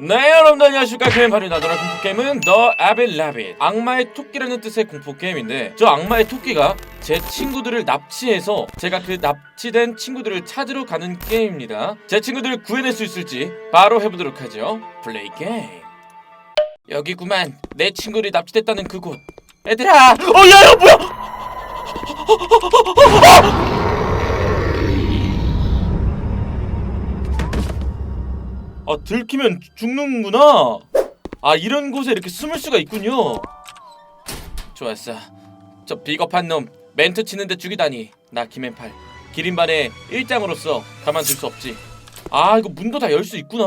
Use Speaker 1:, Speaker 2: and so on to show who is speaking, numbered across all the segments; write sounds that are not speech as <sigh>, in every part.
Speaker 1: 네 여러분들 안녕하십니까 게임파입니다 오늘 공포게임은 더 아빌라빗 악마의 토끼라는 뜻의 공포게임인데 저 악마의 토끼가 제 친구들을 납치해서 제가 그 납치된 친구들을 찾으러 가는 게임입니다 제 친구들을 구해낼 수 있을지 바로 해보도록 하죠 플레이 게임 여기구만 내 친구들이 납치됐다는 그곳 얘들아 어 야야 뭐야 아 들키면 죽는구나. 아 이런 곳에 이렇게 숨을 수가 있군요. 좋았어. 저 비겁한 놈 멘트 치는데 죽이다니. 나 김앤팔. 기린반의 일장으로서 가만둘 수 없지. 아 이거 문도 다 열 수 있구나.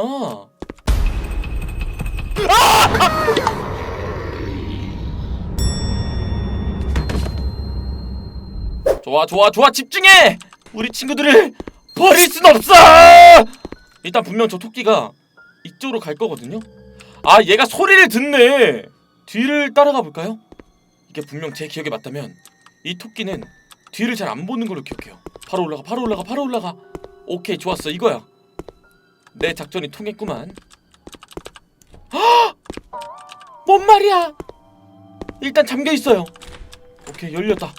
Speaker 1: 아! 좋아 좋아 좋아. 집중해! 우리 친구들을 버릴 순 없어 일단 분명 저 토끼가 이쪽으로 갈 거거든요. 아 얘가 소리를 듣네. 뒤를 따라가 볼까요? 이게 분명 제 기억에 맞다면 이 토끼는 뒤를 잘 안 보는 걸로 기억해요. 바로 올라가, 바로 올라가, 바로 올라가. 오케이 좋았어 이거야. 내 작전이 통했구만. 아! 뭔 말이야? 일단 잠겨 있어요. 오케이 열렸다.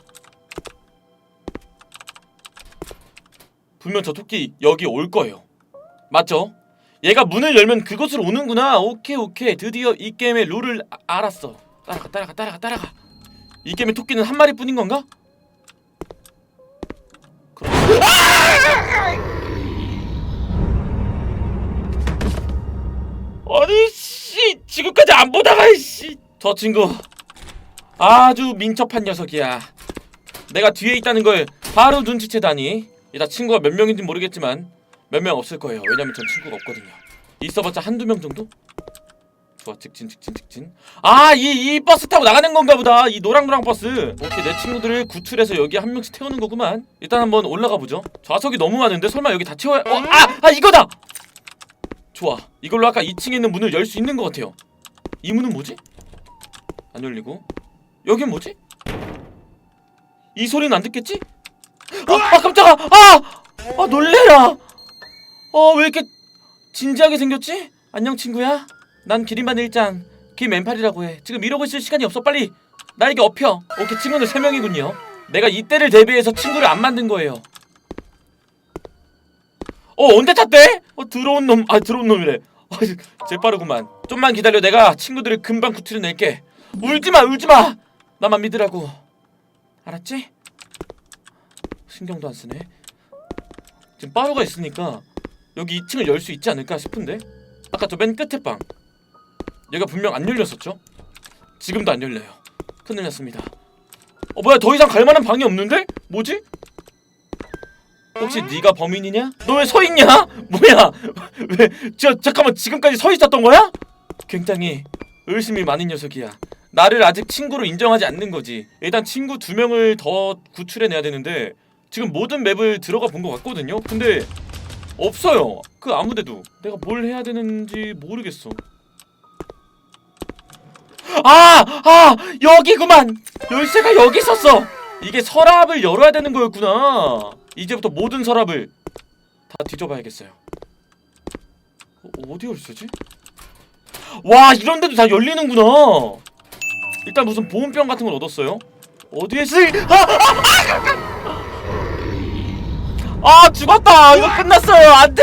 Speaker 1: 분명 저 토끼 여기 올 거예요. 맞죠? 얘가 문을 열면 그곳으로 오는구나. 오케이 오케이. 드디어 이 게임의 룰을 아- 알았어. 따라가 따라가 따라가 따라가. 이 게임의 토끼는 한 마리뿐인 건가? 그럼. 아니 씨 지금까지 안 보다가 씨. 저 친구 아주 민첩한 녀석이야. 내가 뒤에 있다는 걸 바로 눈치채다니. 이다 친구가 몇 명인지 모르겠지만 몇 명 없을 거예요. 왜냐면 전 친구가 없거든요. 있어봤자 한두 명 정도? 좋아 직진 직진 직진 아 이 이 버스 타고 나가는 건가 보다 이 노랑노랑 버스 오케이 내 친구들을 구출해서 여기 한 명씩 태우는 거구만 일단 한번 올라가 보죠 좌석이 너무 많은데 설마 여기 다 채워야 어? 아! 아 이거다! 좋아 이걸로 아까 2층에 있는 문을 열 수 있는 것 같아요 이 문은 뭐지? 안 열리고 여긴 뭐지? 이 소리는 안 듣겠지? 아, 아 깜짝아! 아! 아 놀래라! 어 왜 이렇게 진지하게 생겼지? 안녕 친구야. 난 기린반 일장 김맨팔이라고 해. 지금 이러고 있을 시간이 없어. 빨리 나에게 업혀. 오케이 친구들 세 명이군요. 내가 이때를 대비해서 친구를 안 만든 거예요. 어 언제 탔대? 어 들어온 놈. 아 들어온 놈이래. 아 재빠르구만. 좀만 기다려. 내가 친구들을 금방 구출해 낼게. 울지 마, 울지 마. 나만 믿으라고. 알았지? 신경도 안 쓰네. 지금 빠루가 있으니까 여기 2층을 열 수 있지 않을까 싶은데 아까 저 맨 끝에 방 얘가 분명 안 열렸었죠? 지금도 안 열려요 큰일 났습니다 어 뭐야 더 이상 갈 만한 방이 없는데? 뭐지? 혹시 네가 범인이냐? 너 왜 서 있냐? <laughs> 뭐야? <laughs> 왜? 저 잠깐만 지금까지 서 있었던 거야? 굉장히 의심이 많은 녀석이야. 나를 아직 친구로 인정하지 않는 거지. 일단 친구 두 명을 더 구출해내야 되는데 지금 모든 맵을 들어가 본 것 같거든요. 근데 없어요. 그 아무데도 내가 뭘 해야 되는지 모르겠어. 아, 아, 여기구만. 열쇠가 여기 있었어. 이게 서랍을 열어야 되는 거였구나. 이제부터 모든 서랍을 다 뒤져봐야겠어요. 어, 어디 열쇠지? 와, 이런 데도 다 열리는구나. 일단 무슨 보온병 같은 걸 얻었어요. 어디에 쓰? 아, 아 죽었다. 이거 끝났어요. 안돼.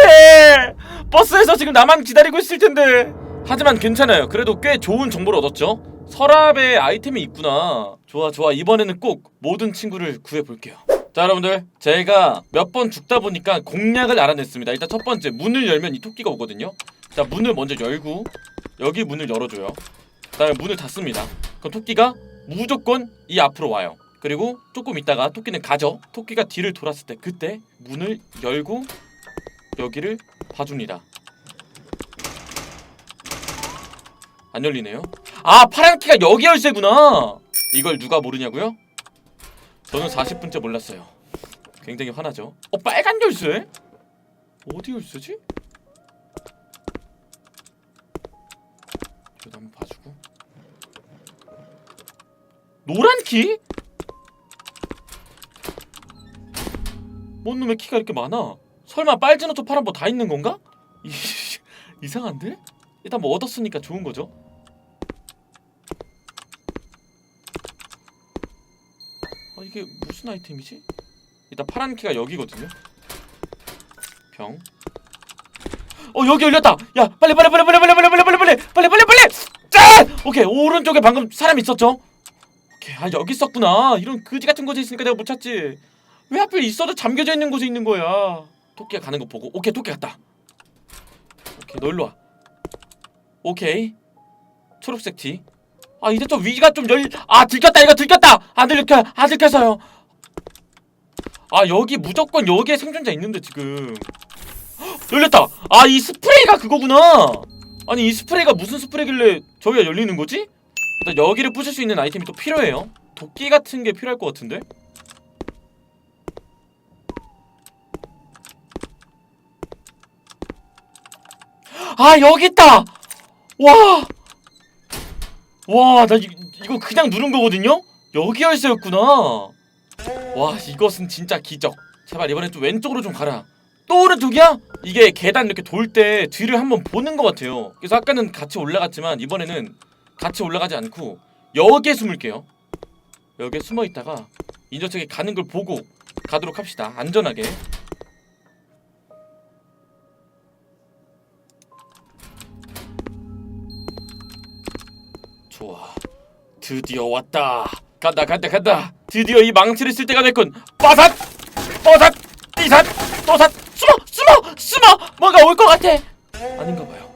Speaker 1: 버스에서 지금 나만 기다리고 있을 텐데. 하지만 괜찮아요. 그래도 꽤 좋은 정보를 얻었죠. 서랍에 아이템이 있구나. 좋아 좋아. 이번에는 꼭 모든 친구를 구해볼게요. 자 여러분들. 제가 몇 번 죽다 보니까 공략을 알아냈습니다. 일단 첫 번째 문을 열면 이 토끼가 오거든요. 자 문을 먼저 열고 여기 문을 열어줘요. 그 다음에 문을 닫습니다. 그럼 토끼가 무조건 이 앞으로 와요 그리고 조금 있다가 토끼는 가죠. 토끼가 뒤를 돌았을 때 그때 문을 열고 여기를 봐줍니다. 안 열리네요. 아 파란 키가 여기 열쇠구나. 이걸 누가 모르냐고요? 저는 40분째 몰랐어요. 굉장히 화나죠. 어 빨간 열쇠? 어디 열쇠지? 저도 한번 봐주고. 노란 키? 뭔 놈의 키가 이렇게 많아? 설마 빨간 옷도 파란 거다 있는 건가? 이, 이상한데? 일단 뭐 얻었으니까 좋은 거죠. 아 이게 무슨 아이템이지? 일단 파란 키가 여기거든요. 병. 어 여기 열렸다. 야 빨리 빨리 빨리 빨리 빨리 빨리 빨리 빨리 빨리 빨리 빨리 빨리. 짠! 오케이 오른쪽에 방금 사람 있었죠? 오케이 아 여기 있었구나. 이런 그지 같은 곳에 있으니까 내가 못 찾지. 왜 하필 있어도 잠겨져 있는 곳에 있는 거야? 토끼가 가는 거 보고 오케이 토끼 갔다. 오케이 너 일로 와. 오케이 초록색 티. 아 이제 또 위가 좀 열. 아 들켰다 이거 들켰다. 안 들켜 안 들켜서요. 아 여기 무조건 여기에 생존자 있는데 지금 헉, 열렸다. 아 이 스프레이가 그거구나. 아니 이 스프레이가 무슨 스프레이길래 저기가 열리는 거지? 일단 여기를 부술 수 있는 아이템이 또 필요해요. 도끼 같은 게 필요할 것 같은데. 아 여기 있다. 와. 와, 나 이, 이거 그냥 누른 거거든요? 여기 열쇠였구나. 와, 이것은 진짜 기적. 제발 이번엔 좀 왼쪽으로 좀 가라. 또 오른쪽이야? 이게 계단 이렇게 돌 때 뒤를 한번 보는 것 같아요. 그래서 아까는 같이 올라갔지만 이번에는 같이 올라가지 않고 여기에 숨을게요. 여기에 숨어 있다가 이 녀석이 가는 걸 보고 가도록 합시다. 안전하게. 좋아. 드디어 왔다. 간다 간다 간다. 드디어 이 망치를 쓸 때가 됐군. 빠삭! 빠삭! 띠삭! 또삭! 숨어! 숨어! 숨어! 뭔가 올 것 같아. 아닌가 봐요.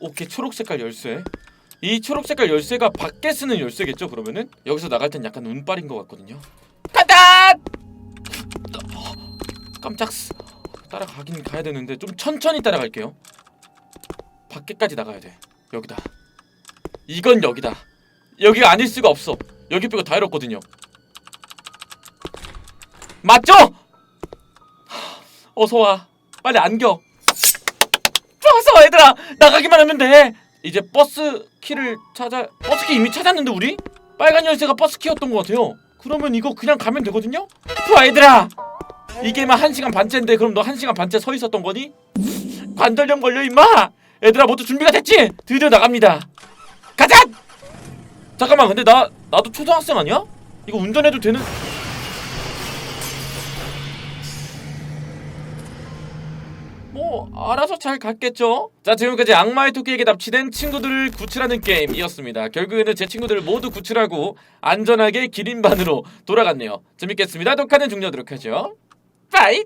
Speaker 1: 오케이 초록 색깔 열쇠. 이 초록 색깔 열쇠가 밖에 쓰는 열쇠겠죠? 그러면은 여기서 나갈 땐 약간 운빨인 것 같거든요. 간다! 어, 깜짝 쓰- 따라가긴 가야 되는데 좀 천천히 따라갈게요. 밖에까지 나가야 돼. 여기다. 이건 여기다. 여기가 아닐 수가 없어. 여기 빼고 다 잃었거든요. 맞죠? 하, 어서 와. 빨리 안겨. 좋았어, 얘들아. 나가기만 하면 돼. 이제 버스 키를 찾아. 버스 키 이미 찾았는데 우리? 빨간 열쇠가 버스 키였던 것 같아요. 그러면 이거 그냥 가면 되거든요. 좋아, 얘들아. 이 게임은 한 시간 반째인데 그럼 너 한 시간 반째 서 있었던 거니? 관절염 걸려 임마. 얘들아 모두 준비가 됐지? 드디어 나갑니다. 가자! 잠깐만 근데 나 나도 초등학생 아니야? 이거 운전해도 되는? 뭐 알아서 잘 갔겠죠? 자 지금까지 악마의 토끼에게 납치된 친구들을 구출하는 게임이었습니다. 결국에는 제 친구들을 모두 구출하고 안전하게 기린반으로 돌아갔네요. 재밌겠습니다. 독하는 종료하도록 하죠. 빠이!